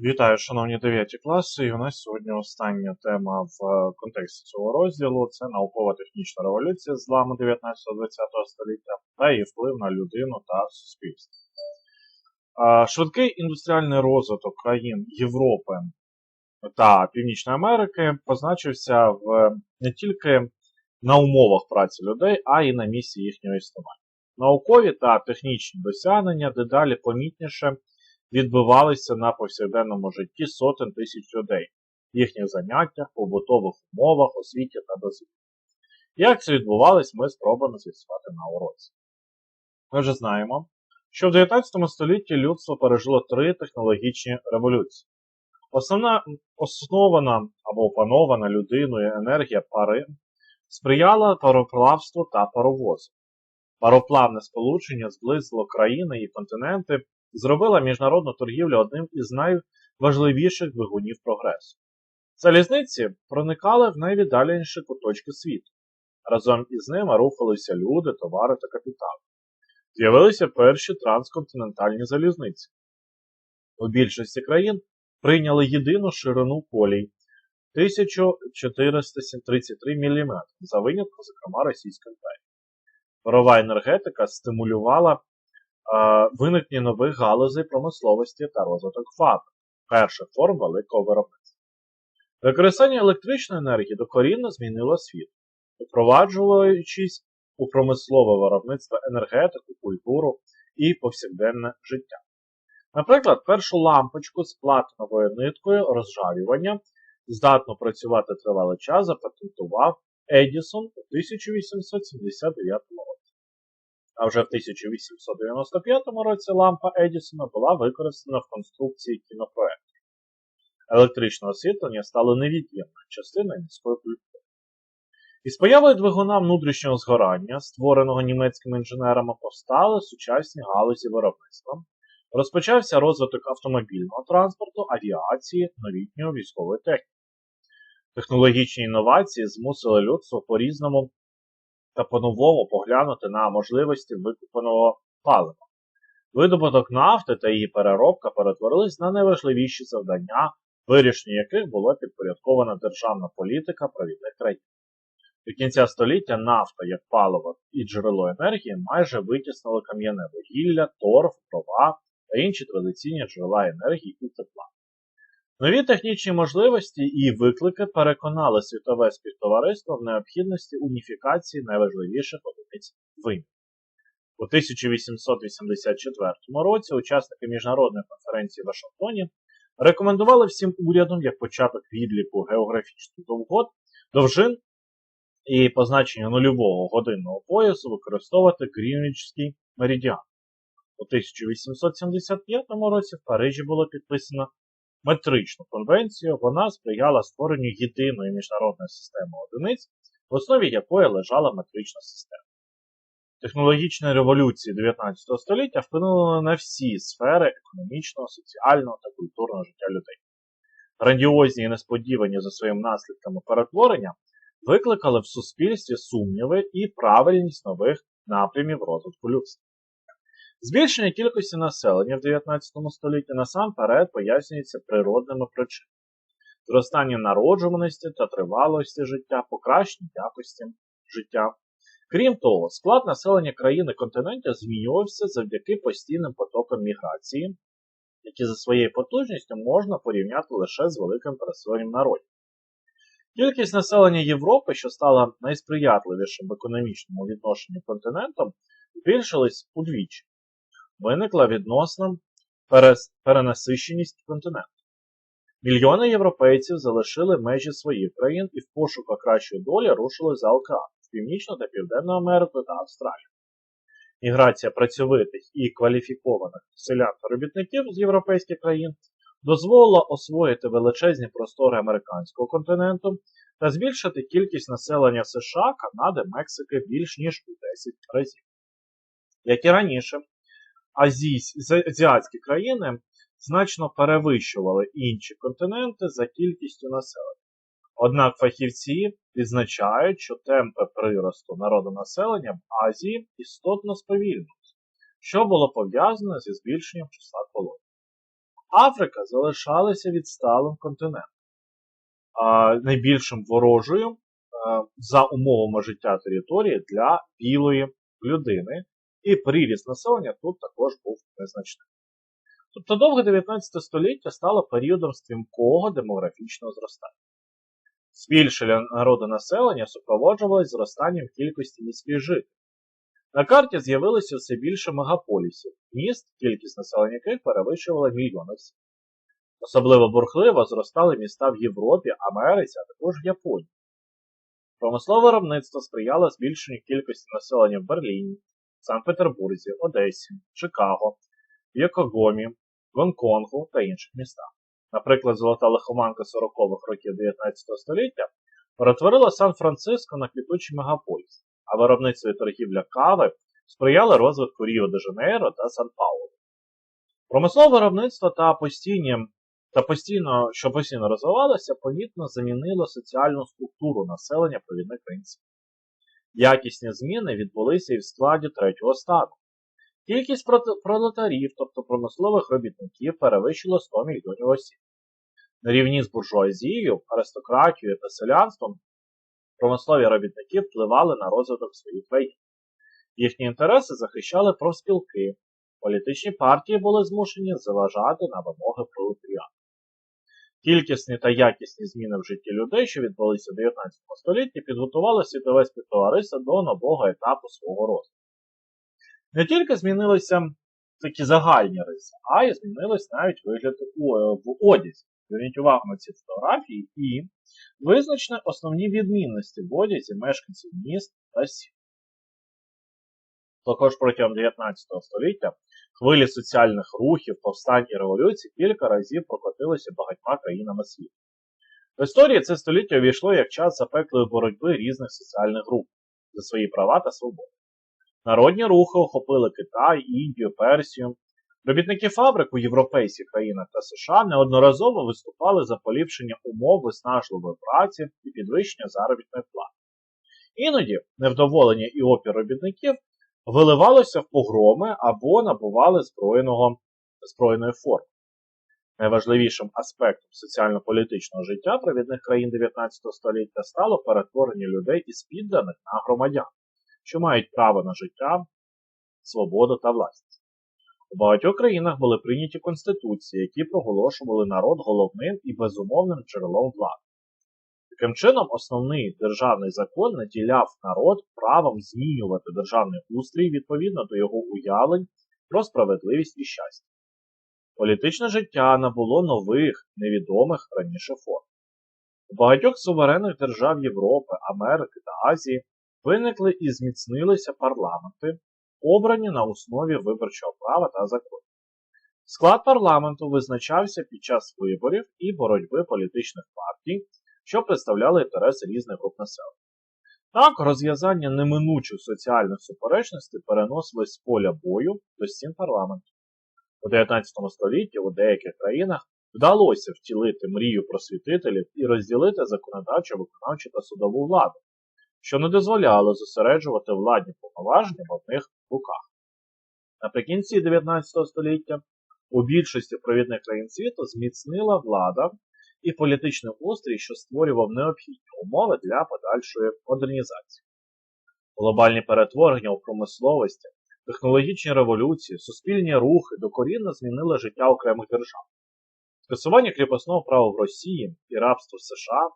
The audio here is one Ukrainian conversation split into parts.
Вітаю, шановні 9 класи. І у нас сьогодні остання тема в е, контексті цього розділу це наукова-технічна революція зламу 19-20 століття та її вплив на людину та суспільство. Швидкий індустріальний розвиток країн Європи та Північної Америки позначився в не тільки на умовах праці людей, а й на місці їхнього існування. Наукові та технічні досягнення дедалі помітніше відбивалися на повсякденному житті сотень тисяч людей, їхніх заняттях, побутових умовах, освіті та дозвіллі. Як це відбувалось, ми спробуємо з'ясувати на уроці. Ми вже знаємо, що в 19 столітті людство пережило три технологічні революції. Основна основана або опанована людиною енергія пари сприяла пароплавству та паровозу. Пароплавне сполучення зблизило країни і континенти зробила міжнародну торгівлю одним із найважливіших двигунів прогресу. Залізниці проникали в найвіддаленіші куточки світу. Разом із ними рухалися люди, товари та капітал. З'явилися перші трансконтинентальні залізниці. У більшості країн прийняли єдину ширину колій 1433 мм за винятком, зокрема, Російської імперії. Парова енергетика стимулювала виникнення нових галузей промисловості та розвиток фабрик, перших форм великого виробництва. Використання електричної енергії докорінно змінило світ, впроваджуючись у промислове виробництво енергетику, культуру і повсякденне життя. Наприклад, першу лампочку з платиновою ниткою розжарювання здатно працювати тривалий час запатентував Едісон у 1879 році. А вже в 1895 році лампа Едісона була використана в конструкції кінопроектів. Електричне освітлення стало невід'ємною частиною міської культури. Із появою двигуна внутрішнього згорання, створеного німецькими інженерами, повстали сучасні галузі виробництва. Розпочався розвиток автомобільного транспорту, авіації, новітньої військової техніки. Технологічні інновації змусили людство по-різному та по-новому поглянути на можливості викупаного палива. Видобуток нафти та її переробка перетворились на найважливіші завдання, вирішення яких було підпорядкована державна політика провідних країн. До кінця століття нафта як паливо і джерело енергії майже витіснили кам'яне вугілля, торф, дрова та інші традиційні джерела енергії і тепла. Нові технічні можливості і виклики переконали світове співтовариство в необхідності уніфікації найважливіших одиниць виміру. У 1884 році учасники міжнародної конференції в Вашингтоні рекомендували всім урядам як початок відліку географічних довгот, довжин і позначення нульового годинного поясу використовувати Грінвічський меридіан. У 1875 році в Парижі було підписано метричну конвенцію, вона сприяла створенню єдиної міжнародної системи одиниць, в основі якої лежала метрична система. Технологічні революції 19 століття вплинули на всі сфери економічного, соціального та культурного життя людей. Грандіозні і несподівані за своїми наслідками перетворення викликали в суспільстві сумніви і правильність нових напрямів розвитку людства. Збільшення кількості населення в 19 столітті насамперед пояснюється природними причинами зростання народжуваності та тривалості життя, покращення якості життя. Крім того, склад населення країни континенту змінювався завдяки постійним потокам міграції, які за своєю потужністю можна порівняти лише з великим переселенням народів. Кількість населення Європи, що стала найсприятливішим в економічному відношенні континентом, збільшилась удвічі виникла відносна перенасищеність континенту. Мільйони європейців залишили межі своїх країн і в пошуках кращої долі рушили за океан в Північну та Південну Америку та Австралію. Міграція працьовитих і кваліфікованих селян та робітників з європейських країн дозволила освоїти величезні простори американського континенту та збільшити кількість населення США, Канади, Мексики більш ніж у 10 разів. Як і раніше, азіатські країни значно перевищували інші континенти за кількістю населення. Однак фахівці відзначають, що темпи приросту народонаселення в Азії істотно сповільнилися, що було пов'язане зі збільшенням числа колоній. Африка залишалася відсталим континентом, а найбільшим ворожою за умовами життя території для білої людини, і приріст населення тут також був незначним. Тобто довге 19 століття стало періодом стрімкого демографічного зростання. Збільшення народонаселення супроводжувалось зростанням кількості міських жителів. На карті з'явилося все більше мегаполісів, міст, кількість населення яких перевищувала мільйони всіх. Особливо бурхливо зростали міста в Європі, Америці, а також в Японії. Промислове виробництво сприяло збільшенню кількості населення в Берліні, Санкт-Петербурзі, Одесі, Чикаго, Йокогомі, Гонконгу та інших містах. Наприклад, золота лихоманка 40-х років 19 століття перетворила Сан-Франциско на квітучий мегаполіс, а виробництво і торгівля кави сприяли розвитку Ріо-де-Жанейро та Сан-Паулу. Промислове виробництво та постійні, та постійно, що постійно розвивалося, помітно замінило соціальну структуру населення провідних світу. Якісні зміни відбулися і в складі третього стану. Кількість пролетарів, тобто промислових робітників, перевищила 100 мільйонів осіб. На рівні з буржуазією, аристократією та селянством промислові робітники впливали на розвиток своїх країн. Їхні інтереси захищали профспілки, політичні партії були змушені заважати на вимоги пролетаріату. Кількісні та якісні зміни в житті людей, що відбулися в 19 столітті, підготували світове співтовариство до нового етапу свого розвитку. Не тільки змінилися такі загальні риси, а й змінилось навіть вигляд в одязі. Зверніть увагу на ці фотографії і визначені основні відмінності в одязі мешканців міст та сіл. Також протягом 19 століття хвилі соціальних рухів, повстань і революцій кілька разів прокотилися багатьма країнами світу. В історії це століття увійшло як час запеклої боротьби різних соціальних груп за свої права та свободи. Народні рухи охопили Китай, Індію, Персію. Робітники фабрик у європейських країнах та США неодноразово виступали за поліпшення умов виснажливої праці і підвищення заробітної плати. Іноді невдоволення і опір робітників виливалося в погроми або набували збройного, збройної форми. Найважливішим аспектом соціально-політичного життя провідних країн 19 століття стало перетворення людей із підданих на громадян, що мають право на життя, свободу та власність. У багатьох країнах були прийняті конституції, які проголошували народ головним і безумовним джерелом влади. Таким чином, основний державний закон наділяв народ правом змінювати державний устрій відповідно до його уявлень про справедливість і щастя. Політичне життя набуло нових, невідомих раніше форм. У багатьох суверенних держав Європи, Америки та Азії виникли і зміцнилися парламенти, обрані на основі виборчого права та законів. Склад парламенту визначався під час виборів і боротьби політичних партій, що представляли інтереси різних груп населення. Так, розв'язання неминучих соціальних суперечностей переносилось з поля бою до стін парламенту. У 19 столітті у деяких країнах вдалося втілити мрію просвітителів і розділити законодавчу, виконавчу та судову владу, що не дозволяло зосереджувати владні повноваження в одних руках. Наприкінці 19 століття у більшості провідних країн світу зміцнила влада і політичний устрій, що створював необхідні умови для подальшої модернізації. Глобальні перетворення у промисловості, технологічні революції, суспільні рухи докорінно змінили життя окремих держав. Скасування кріпосного права в Росії і рабство в США,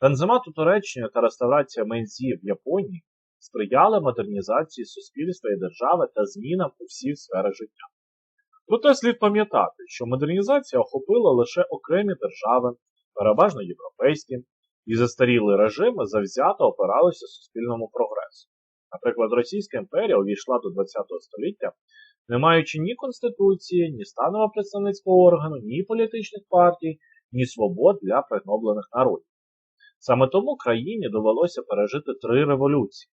танзимат у Туреччині та реставрація Мензі в Японії сприяли модернізації суспільства і держави та змінам у всіх сферах життя. Проте слід пам'ятати, що модернізація охопила лише окремі держави, переважно європейські, і застаріли режими завзято опиралися суспільному прогресу. Наприклад, Російська імперія увійшла до ХХ століття, не маючи ні конституції, ні станового представницького органу, ні політичних партій, ні свобод для пригноблених народів. Саме тому країні довелося пережити три революції.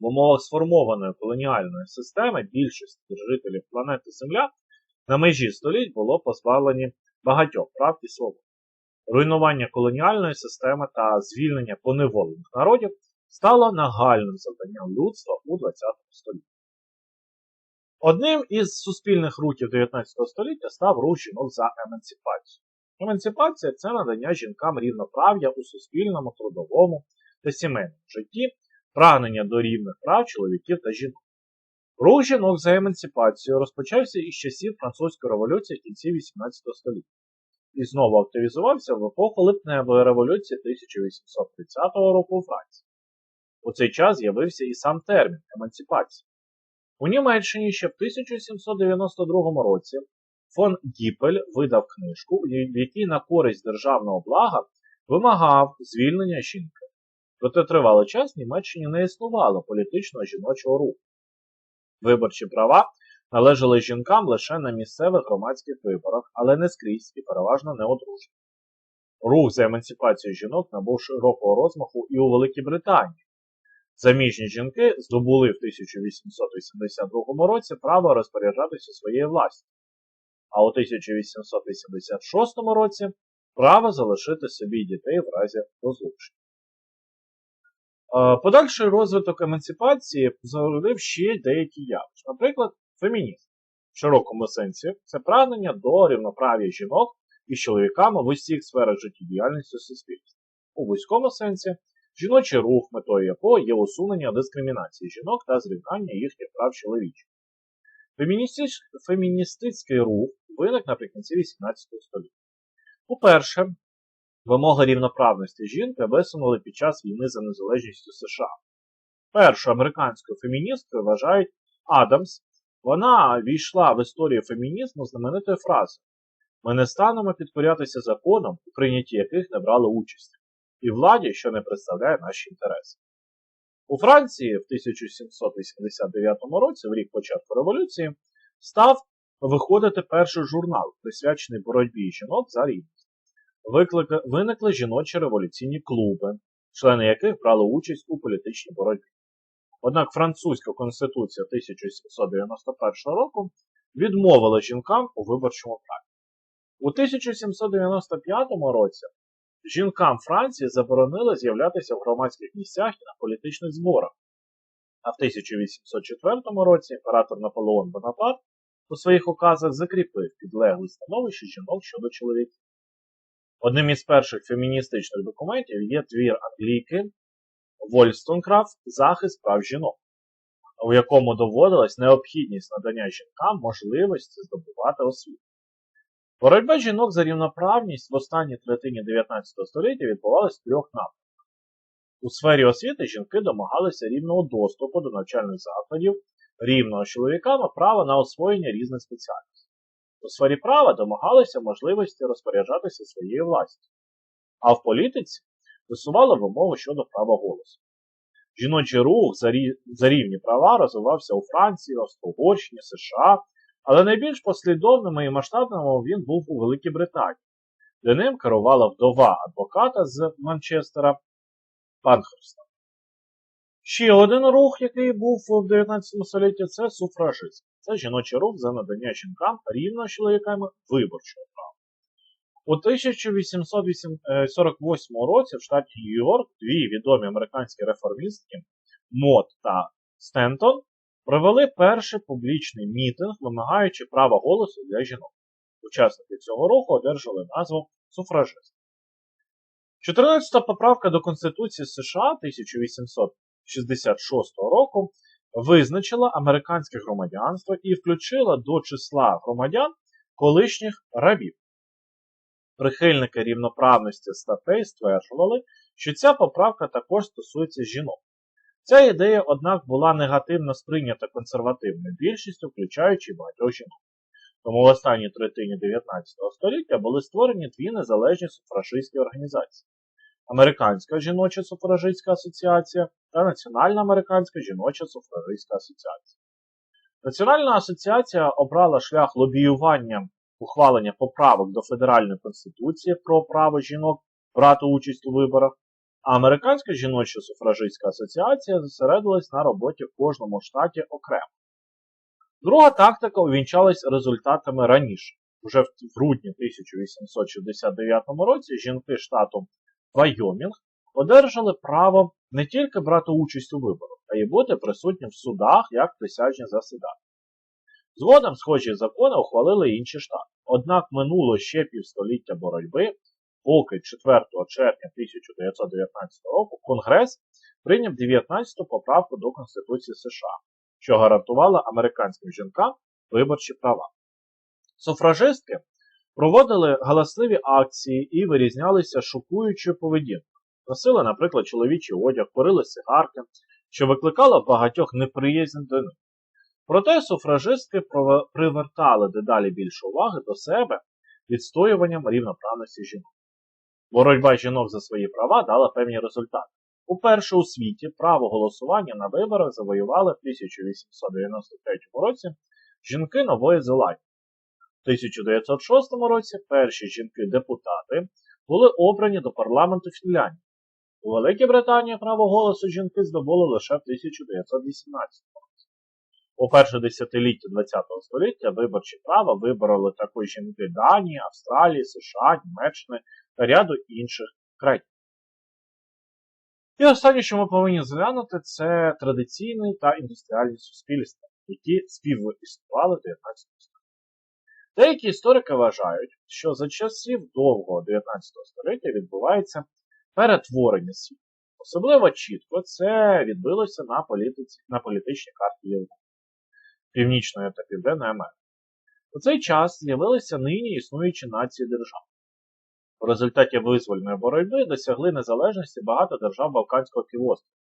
В умовах сформованої колоніальної системи більшість жителів планети Земля на межі століть було позбавлені багатьох прав і свобод. Руйнування колоніальної системи та звільнення поневолених народів стало нагальним завданням людства у ХХ столітті. Одним із суспільних рухів 19 століття став рух жінок за емансипацію. Емансипація це надання жінкам рівноправ'я у суспільному, трудовому та сімейному житті, прагнення до рівних прав чоловіків та жінок. Рух жінок за емансипацію розпочався із часів Французької революції в кінці 18 століття і знову активізувався в епоху липневої революції 1830 року у Франції. У цей час з'явився і сам термін емансипація. У Німеччині ще в 1792 році фон Гіпель видав книжку, в якій на користь державного блага вимагав звільнення жінки. Проте тривалий час в Німеччині не існувало політичного жіночого руху. Виборчі права належали жінкам лише на місцевих громадських виборах, але не скрізь і переважно не одружені. Рух за емансипацію жінок набув широкого розмаху і у Великій Британії. Заміжні жінки здобули в 1882 році право розпоряджатися своєю властю, а у 1886 році право залишити собі дітей в разі розлучення. Е, Подальший розвиток емансипації зародив ще деякі явища. Наприклад, фемінізм. В широкому сенсі це прагнення до рівноправ'я жінок із чоловіками в усіх сферах життєдіяльності суспільства. У вузькому сенсі жіночий рух, метою якого є усунення дискримінації жінок та зрівняння їхніх прав чоловічих. Феміністичний рух виник наприкінці 18 століття. По-перше, вимоги рівноправності жінки висунули під час війни за незалежністю США. Першою американською феміністкою вважають Адамс. Вона війшла в історію фемінізму знаменитою фразою Ми не станемо підкорятися законам, у прийнятті яких не брали участі, і владі, що не представляє наші інтереси. У Франції в 1789 році, в рік початку революції, став виходити перший журнал, присвячений боротьбі жінок за рівність. Виникли жіночі революційні клуби, члени яких брали участь у політичній боротьбі. Однак французька конституція 1791 року відмовила жінкам у виборчому праві. У 1795 році жінкам Франції заборонили з'являтися в громадських місцях і на політичних зборах. А в 1804 році імператор Наполеон Бонапарт у своїх указах закріпив підлегле становище жінок щодо чоловіків. Одним із перших феміністичних документів є твір Англійки Вольстонкрафт Захист прав жінок, у якому доводилась необхідність надання жінкам можливості здобувати освіту. Боротьба жінок за рівноправність в останній третині 19 століття відбувалася в трьох напрямках. У сфері освіти жінки домагалися рівного доступу до навчальних закладів, рівного з чоловіками права на освоєння різних спеціальностей. У сфері права домагалися можливості розпоряджатися своєю властю. А в політиці висували вимоги щодо права голосу. Жіночий рух за, рі... за рівні права розвивався у Франції, Австро-Угорщині, США, але найбільш послідовним і масштабним він був у Великій Британії, де ним керувала вдова адвоката з Манчестера Панхерста. Ще один рух, який був в 19 столітті, це суфражизм. Це жіночий рух за надання жінкам рівно чоловіками виборчого права. У 1848 році в штаті Нью-Йорк дві відомі американські реформістки Мот та Стентон провели перший публічний мітинг, вимагаючи права голосу для жінок. Учасники цього руху одержали назву суфражист. 14-та поправка до Конституції США 1866 року визначила американське громадянство і включила до числа громадян колишніх рабів. Прихильники рівноправності статей стверджували, що ця поправка також стосується жінок. Ця ідея, однак, була негативно сприйнята консервативною більшістю, включаючи багатьох жінок. Тому в останній третині 19 століття були створені дві незалежні суфражистські організації: Американська жіноча суфражистська асоціація та Національна американська жіноча суфражистська асоціація. Національна асоціація обрала шлях лобіювання ухвалення поправок до Федеральної конституції про право жінок брати участь у виборах, а Американська жіноча суфражистська асоціація зосередилась на роботі в кожному штаті окремо. Друга тактика увінчалась результатами раніше. Уже в грудні 1869 році жінки штату Вайомінг одержали право не тільки брати участь у виборах, а й бути присутнім в судах як присяжні засідання. Згодом схожі закони ухвалили інші штати. Однак минуло ще півстоліття боротьби, поки 4 червня 1919 року Конгрес прийняв 19-ту поправку до Конституції США, що гарантувала американським жінкам виборчі права. Суфражистки проводили галасливі акції і вирізнялися шокуючою поведінкою. Носили, наприклад, чоловічий одяг, курили сигарки, що викликало багатьох неприязнь до них. Проте суфражистки привертали дедалі більше уваги до себе відстоюванням рівноправності жінок. Боротьба жінок за свої права дала певні результати. Уперше у світі право голосування на виборах завоювали в 1893 році жінки Нової Зеландії. У 1906 році перші жінки-депутати були обрані до парламенту Фінляндії. У Великій Британії право голосу жінки здобули лише в 1918 році. У перше десятиліття ХХ століття виборчі права вибороли також жінки Данії, Австралії, США, Німеччини та ряду інших країн. І останнє, що ми повинні зглянути, це традиційні та індустріальні суспільства, які співіснували в 19 столітті. Деякі історики вважають, що за часів довгого 19 століття відбувається перетворення світу. Особливо чітко це відбилося на політиці, на політичній карті Європи, Північної та Південної Америки. У цей час з'явилися нині існуючі нації держав. У результаті визвольної боротьби досягли незалежності багато держав Балканського півострова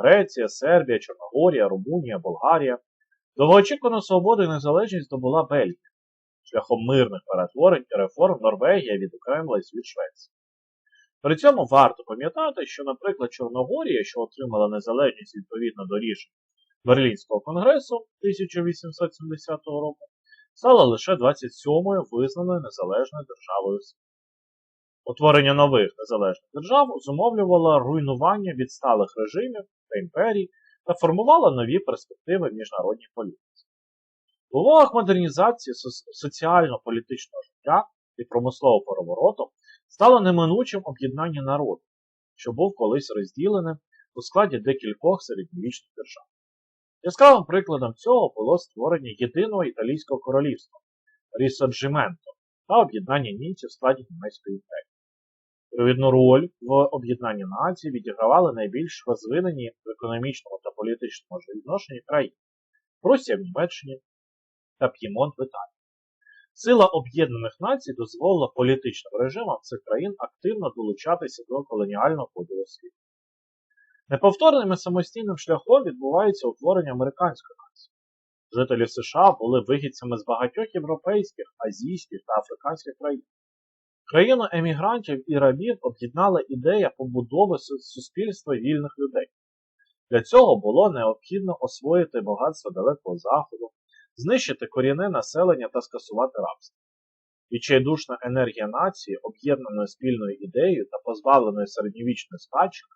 Греція, Сербія, Чорногорія, Румунія, Болгарія. Довгоочікувану свободу і незалежність здобула Бельгія. Шляхом мирних перетворень і реформ Норвегія відокремилась від Швеції. При цьому варто пам'ятати, що, наприклад, Чорногорія, що отримала незалежність відповідно до рішень Берлінського конгресу 1870 року, стала лише 27-ю визнаною незалежною державою. Утворення нових незалежних держав зумовлювало руйнування відсталих режимів та імперій та формувало нові перспективи в міжнародній політиці. В умовах модернізації соціально-політичного життя і промислового перевороту стало неминучим об'єднання народу, що був колись розділеним у складі декількох середньовічних держав. Яскравим прикладом цього було створення єдиного італійського королівства Рісоджименто та об'єднання німців в складі Німецької імперії. Провідну роль в об'єднанні націй відігравали найбільш розвинені в економічному та політичному відношенні країни Росія в Німеччині та П'ємонт в Італії. Сила Об'єднаних Націй дозволила політичним режимам цих країн активно долучатися до колоніального поділу світу. Неповторним і самостійним шляхом відбувається утворення американської нації. Жителі США були вигідцями з багатьох європейських, азійських та африканських країн. Країну емігрантів і рабів об'єднала ідея побудови суспільства вільних людей. Для цього було необхідно освоїти багатство Далекого Заходу, знищити корінне населення та скасувати рабство. Відчайдушна енергія нації, об'єднаної спільною ідеєю та позбавленої середньовічної спадщини,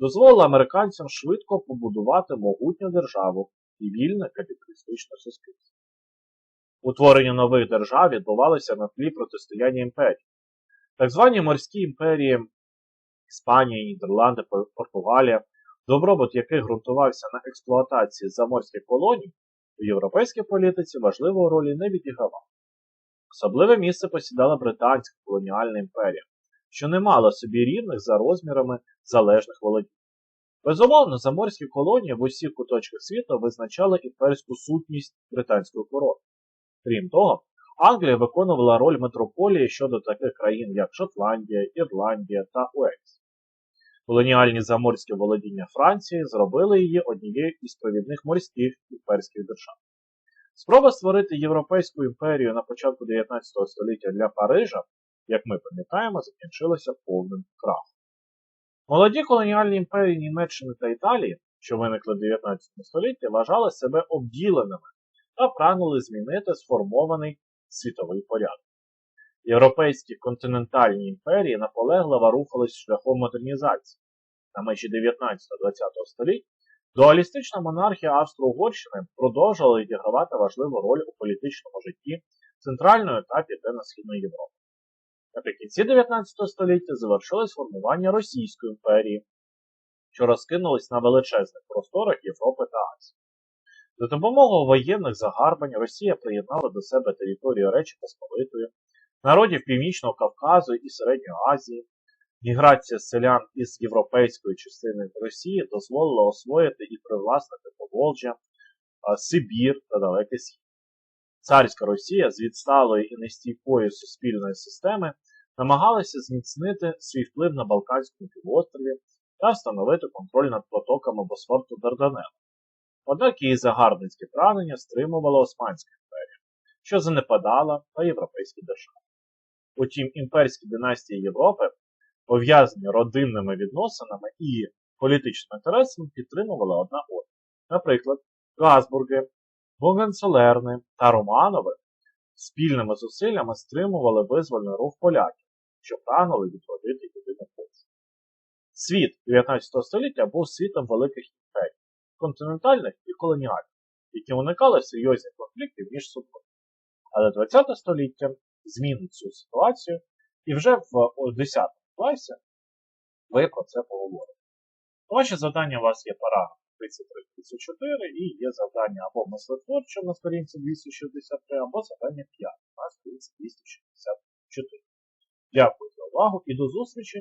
дозволила американцям швидко побудувати могутню державу і вільне капіталістичне суспільство. Утворення нових держав відбувалося на тлі протистояння імперії. Так звані морські імперії Іспанія, Нідерланди, Португалія, добробут яких ґрунтувався на експлуатації заморських колоній, у європейській політиці важливої ролі не відігравав. Особливе місце посідала Британська колоніальна імперія, що не мала собі рівних за розмірами залежних володінь. Безумовно, заморські колонії в усіх куточках світу визначали імперську сутність британської корони. Крім того, Англія виконувала роль метрополії щодо таких країн, як Шотландія, Ірландія та Уельс. Колоніальні заморські володіння Франції зробили її однією із провідних морських імперських держав. Спроба створити Європейську імперію на початку 19 століття для Парижа, як ми пам'ятаємо, закінчилася повним крахом. Молоді колоніальні імперії Німеччини та Італії, що виникли в 19 столітті, вважали себе обділеними та прагнули змінити сформований світовий порядок. Європейські континентальні імперії наполегливо рухались шляхом модернізації. На межі 19-20 століть дуалістична монархія Австро-Угорщини продовжувала відігравати важливу роль у політичному житті Центральної та Південно-Східної Європи. Наприкінці 19 століття завершилось формування Російської імперії, що розкинулись на величезних просторах Європи та Азії. За допомогою воєнних загарбань Росія приєднала до себе територію Речі Посполитої, народів Північного Кавказу і Середньої Азії. Міграція селян із європейської частини Росії дозволила освоїти і привласнити Поволжя, Сибір та Далекий Схід. Царська Росія з відсталої і нестійкої суспільної системи намагалася зміцнити свій вплив на Балканському півострові та встановити контроль над потоками Босфорту Дарданелла. Однак її загарбницьке прагнення стримувала Османська імперія, що занепадала та європейські держави. Утім, імперські династії Європи, пов'язані родинними відносинами і політичними інтересами, підтримували одна одну. Наприклад, Газбурги, Гогенцолерни та Романови спільними зусиллями стримували визвольний рух поляків, що прагнули відродити єдину Польщу. Світ 19 століття був світом великих імперій, континентальних і колоніальних, які уникали серйозних конфліктів між собою. Але 20 століття змінить цю ситуацію, і вже в 10 класі ви про це поговорите. Ваші завдання у вас є параграф 33-34 і є завдання або мислотворче на сторінці 263, або завдання 5 на сторінці 264. Дякую за увагу і до зустрічі